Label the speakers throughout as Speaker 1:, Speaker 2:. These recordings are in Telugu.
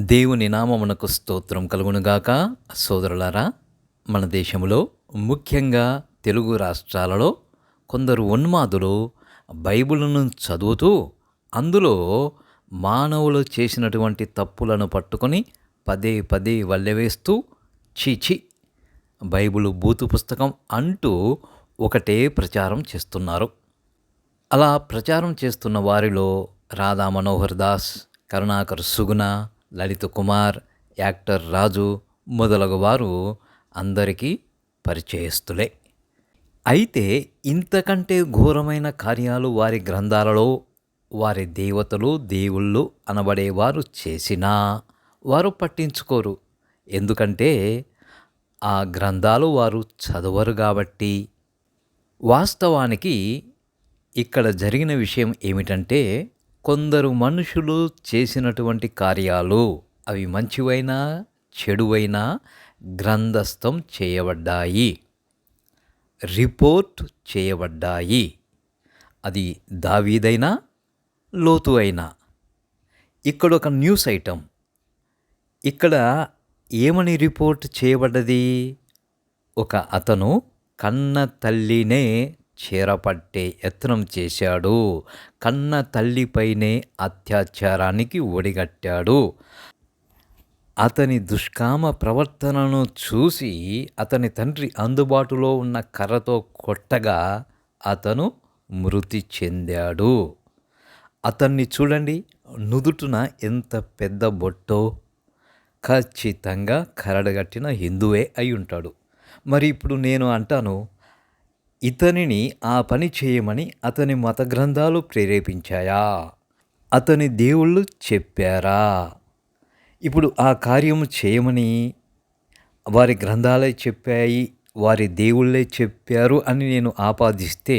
Speaker 1: దేవుని నామమునకు స్తోత్రం కలుగునుగాక. సోదరులారా మన దేశంలో ముఖ్యంగా తెలుగు రాష్ట్రాలలో కొందరు ఉన్మాదులు బైబిల్ను చదువుతూ అందులో మానవులు చేసినటువంటి తప్పులను పట్టుకొని పదే పదే వల్లెవేస్తూ చీచి బైబిల్ బూతు పుస్తకం అంటూ ఒకటే ప్రచారం చేస్తున్నారు. అలా ప్రచారం చేస్తున్న వారిలో రాధా మనోహర్ దాస్ కరుణాకర్ సుగుణ లలిత్ కుమార్ యాక్టర్ రాజు మొదలగు వారు అందరికీ పరిచయస్తులే అయితే ఇంతకంటే ఘోరమైన కార్యాలు వారి గ్రంథాలలో వారి దేవతలు దేవుళ్ళు అనబడేవారు చేసినా వారు పట్టించుకోరు. ఎందుకంటే ఆ గ్రంథాలు వారు చదవరు కాబట్టి. వాస్తవానికి ఇక్కడ జరిగిన విషయం ఏమిటంటే కొందరు మనుషులు చేసినటువంటి కార్యాలు అవి మంచివైనా చెడువైనా గ్రంథస్థం చేయబడ్డాయి. రిపోర్ట్ చేయబడ్డాయి. అది దావీదైనా లోతు అయినా. ఇక్కడ ఒక న్యూస్ ఐటమ్. ఇక్కడ ఏమని రిపోర్ట్ చేయబడ్డది? ఒక అతను కన్న తల్లినే చేరపట్టే యత్నం చేశాడు. కన్న తల్లిపైనే అత్యాచారానికి ఒడిగట్టాడు. అతని దుష్కామ ప్రవర్తనను చూసి అతని తండ్రి అందుబాటులో ఉన్న కర్రతో కొట్టగా అతను మృతి చెందాడు. అతన్ని చూడండి నుదుటున ఎంత పెద్ద బొట్టో ఖచ్చితంగా కరడగట్టిన హిందువే అయి ఉంటాడు మరి ఇప్పుడు నేను అంటాను ఇతనిని ఆ పని చేయమని అతని మత గ్రంథాలు ప్రేరేపించాయా? అతని దేవుళ్ళు చెప్పారా? ఇప్పుడు ఆ కార్యము చేయమని వారి గ్రంథాలే చెప్పాయి వారి దేవుళ్ళే చెప్పారు అని నేను ఆపాదిస్తే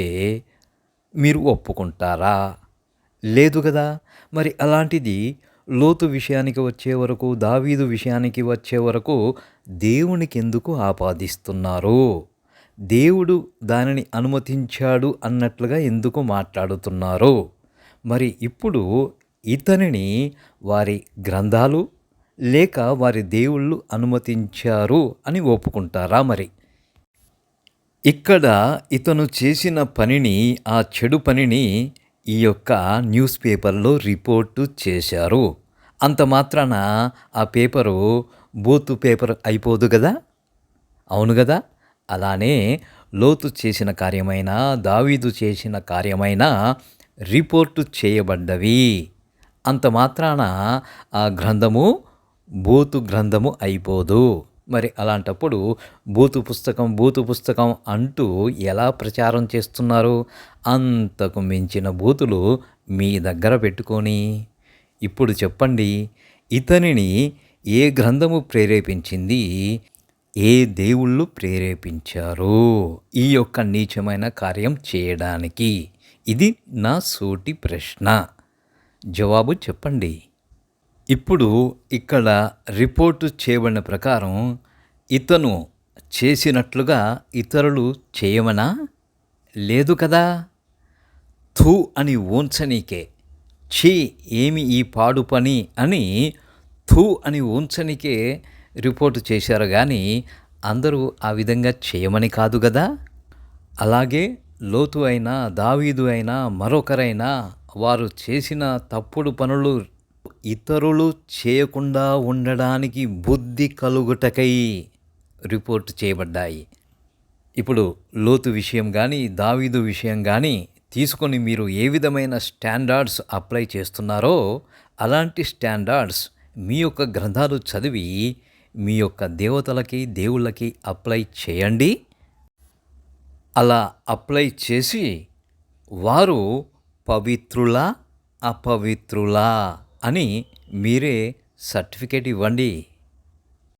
Speaker 1: మీరు ఒప్పుకుంటారా? లేదు కదా? మరి అలాంటిది లోతు విషయానికి వచ్చే వరకు దావీదు విషయానికి వచ్చే వరకు దేవునికి ఎందుకు ఆపాదిస్తున్నారు? దేవుడు దానిని అనుమతించాడు అన్నట్లుగా ఎందుకు మాట్లాడుతున్నారు? మరి ఇప్పుడు ఇతనిని వారి గ్రంథాలు లేక వారి దేవుళ్ళు అనుమతించారు అని ఒప్పుకుంటారా మరి? ఇక్కడ ఇతను చేసిన పనిని ఆ చెడు పనిని ఈ యొక్క న్యూస్ పేపర్లో రిపోర్టు చేశారు. అంత మాత్రాన ఆ పేపరు బూతు పేపర్ అయిపోదు కదా? అవును కదా? అలానే లోతు చేసిన కార్యమైనా దావీదు చేసిన కార్యమైనా రిపోర్టు చేయబడ్డవి. అంత మాత్రాన ఆ గ్రంథము బూతు గ్రంథము అయిపోదు. మరి అలాంటప్పుడు బూతు పుస్తకం బూతు పుస్తకం అంటూ ఎలా ప్రచారం చేస్తున్నారు? అంతకు మించిన బూతులు మీ దగ్గర పెట్టుకొని. ఇప్పుడు చెప్పండి ఇతనిని ఏ గ్రంథము ప్రేరేపించింది? ఏ దేవుళ్ళు ప్రేరేపించారు ఈ యొక్క నీచమైన కార్యం చేయడానికి. ఇది నా సూటి ప్రశ్న. జవాబు చెప్పండి. ఇప్పుడు ఇక్కడ రిపోర్టు చేయబడిన ప్రకారం ఇతను చేసినట్లుగా ఇతరులు చేయమనా? లేదు కదా. థూ అని ఊంచనీకే. ఛీ ఏమి ఈ పాడు పని అని థూ అని ఊంచనికే రిపోర్టు చేశారు కానీ అందరూ ఆ విధంగా చేయమని కాదు కదా అలాగే లోతు అయినా దావీదు అయినా మరొకరైనా వారు చేసిన తప్పుడు పనులు ఇతరులు చేయకుండా ఉండడానికి బుద్ధి కలుగుటకై రిపోర్ట్ చేయబడ్డాయి. ఇప్పుడు లోతు విషయం కానీ దావీదు విషయం కానీ తీసుకొని మీరు ఏ విధమైన స్టాండర్డ్స్ అప్లై చేస్తున్నారో అలాంటి స్టాండర్డ్స్ మీ యొక్క గ్రంథాలు చదివి మీ యొక్క దేవతలకి దేవుళ్ళకి అప్లై చేయండి. అలా అప్లై చేసి వారు పవిత్రులా అపవిత్రులా అని మీరే సర్టిఫికేట్ ఇవ్వండి.